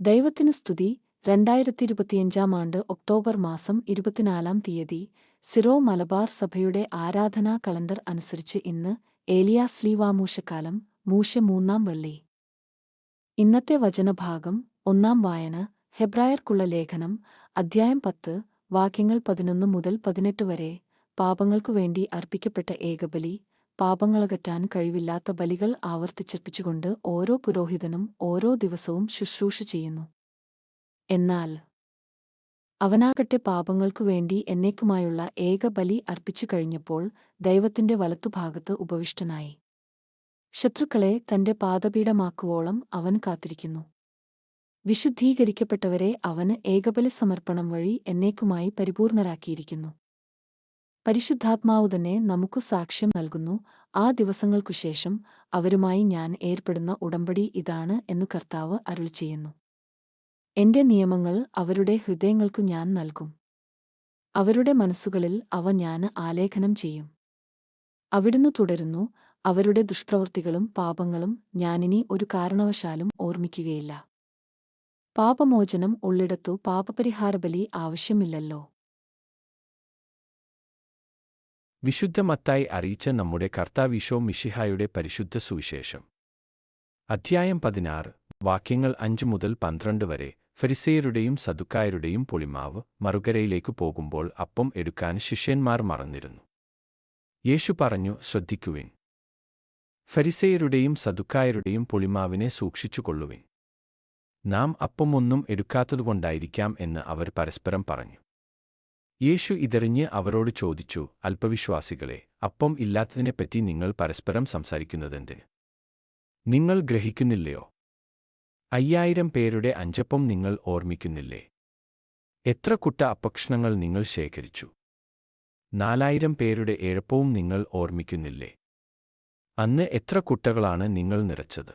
ദൈവത്തിനു സ്തുതി. രണ്ടായിരത്തി ഇരുപത്തിയഞ്ചാം ആണ്ട് ഒക്ടോബർ മാസം ഇരുപത്തിനാലാം തീയതി സിറോ മലബാർ സഭയുടെ ആരാധനാ കലണ്ടർ അനുസരിച്ച് ഇന്ന് ഏലിയാസ് ലീവാമൂശക്കാലം മൂശ മൂന്നാം വെള്ളി. ഇന്നത്തെ വചനഭാഗം ഒന്നാം വായന ഹെബ്രായർക്കുള്ള ലേഖനം അധ്യായം പത്ത് വാക്യങ്ങൾ പതിനൊന്ന് മുതൽ പതിനെട്ട് വരെ പാപങ്ങൾക്കുവേണ്ടി അർപ്പിക്കപ്പെട്ട ഏകബലി പാപങ്ങളകറ്റാൻ കഴിവില്ലാത്ത ബലികൾ ആവർത്തിച്ചർപ്പിച്ചുകൊണ്ട് ഓരോ പുരോഹിതനും ഓരോ ദിവസവും ശുശ്രൂഷ ചെയ്യുന്നു. എന്നാൽ അവനാകട്ടെ പാപങ്ങൾക്കുവേണ്ടി എന്നേക്കുമായുള്ള ഏക ബലി അർപ്പിച്ചു കഴിഞ്ഞപ്പോൾ ദൈവത്തിന്റെ വലത്തുഭാഗത്ത് ഉപവിഷ്ടനായി. ശത്രുക്കളെ തന്റെ പാദപീഠമാക്കുവോളം അവൻ കാത്തിരിക്കുന്നു. വിശുദ്ധീകരിക്കപ്പെട്ടവരെ അവന് ഏകബലി സമർപ്പണം വഴി എന്നേക്കുമായി പരിപൂർണരാക്കിയിരിക്കുന്നു. പരിശുദ്ധാത്മാവു തന്നെ നമുക്കു സാക്ഷ്യം നൽകുന്നു. ആ ദിവസങ്ങൾക്കുശേഷം അവരുമായി ഞാൻ ഏർപ്പെടുന്ന ഉടമ്പടി ഇതാണ് എന്നു കർത്താവ് അരുൾ ചെയ്യുന്നു. എന്റെ നിയമങ്ങൾ അവരുടെ ഹൃദയങ്ങൾക്കു ഞാൻ നൽകും. അവരുടെ മനസ്സുകളിൽ അവ ഞാൻ ആലേഖനം ചെയ്യും. അവിടുന്ന് തുടരുന്നു അവരുടെ ദുഷ്പ്രവൃത്തികളും പാപങ്ങളും ഞാനിനി ഒരു കാരണവശാലും ഓർമ്മിക്കുകയില്ല. പാപമോചനം ഉള്ളിടത്തു പാപപരിഹാരബലി ആവശ്യമില്ലല്ലോ. വിശുദ്ധ മത്തായി അറിയിച്ച നമ്മുടെ കർത്താവിശോ മിഷിഹായുടെ പരിശുദ്ധ സുവിശേഷം. അധ്യായം പതിനാറ് വാക്യങ്ങൾ അഞ്ച് മുതൽ പന്ത്രണ്ട് വരെ ഫരിസേയരുടെയും സദുക്കായരുടെയും പൊളിമാവ് മറുകരയിലേക്ക് പോകുമ്പോൾ അപ്പം എടുക്കാൻ ശിഷ്യന്മാർ മറന്നിരുന്നു. യേശു പറഞ്ഞു ശ്രദ്ധിക്കുവിൻ. ഫരിസേയരുടെയും സദുക്കായരുടെയും പൊളിമാവിനെ സൂക്ഷിച്ചുകൊള്ളുവിൻ. നാം അപ്പമൊന്നും എടുക്കാത്തതുകൊണ്ടായിരിക്കാം എന്ന് അവർ പരസ്പരം പറഞ്ഞു. യേശു ഇതറിഞ്ഞ് അവരോട് ചോദിച്ചു അല്പവിശ്വാസികളെ അപ്പം ഇല്ലാത്തതിനെപ്പറ്റി നിങ്ങൾ പരസ്പരം സംസാരിക്കുന്നതെന്ത്? നിങ്ങൾ ഗ്രഹിക്കുന്നില്ലയോ? അയ്യായിരം പേരുടെ അഞ്ചപ്പം നിങ്ങൾ ഓർമ്മിക്കുന്നില്ലേ? എത്ര കുട്ട അപ്പക്ഷണങ്ങൾ നിങ്ങൾ ശേഖരിച്ചു? നാലായിരം പേരുടെ ഏഴപ്പവും നിങ്ങൾ ഓർമ്മിക്കുന്നില്ലേ? അന്ന് എത്ര കുട്ടകളാണ് നിങ്ങൾ നിറച്ചത്?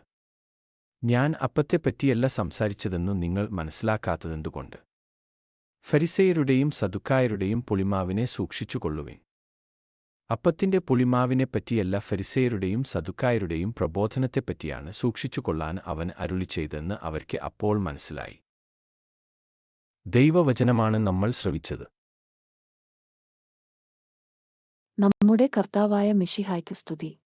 ഞാൻ അപ്പത്തെപ്പറ്റിയല്ല സംസാരിച്ചതെന്നു നിങ്ങൾ മനസ്സിലാക്കാത്തതെന്തുകൊണ്ട്? ഫരിസേയരുടെയും സദുക്കായരുടെയും പുളിമാവിനെ സൂക്ഷിച്ചുകൊള്ളുവിൻ. അപ്പത്തിന്റെ പുളിമാവിനെപ്പറ്റിയല്ല ഫരിസയരുടെയും സദുക്കായരുടെയും പ്രബോധനത്തെപ്പറ്റിയാണ് സൂക്ഷിച്ചുകൊള്ളാൻ അവൻ അരുളി ചെയ്തെന്ന് അവർക്ക് അപ്പോൾ മനസ്സിലായി. ദൈവവചനമാണ് നമ്മൾ ശ്രവിച്ചത്. നമ്മുടെ കർത്താവായ മിഷിഹായ്ക്ക് സ്തുതി.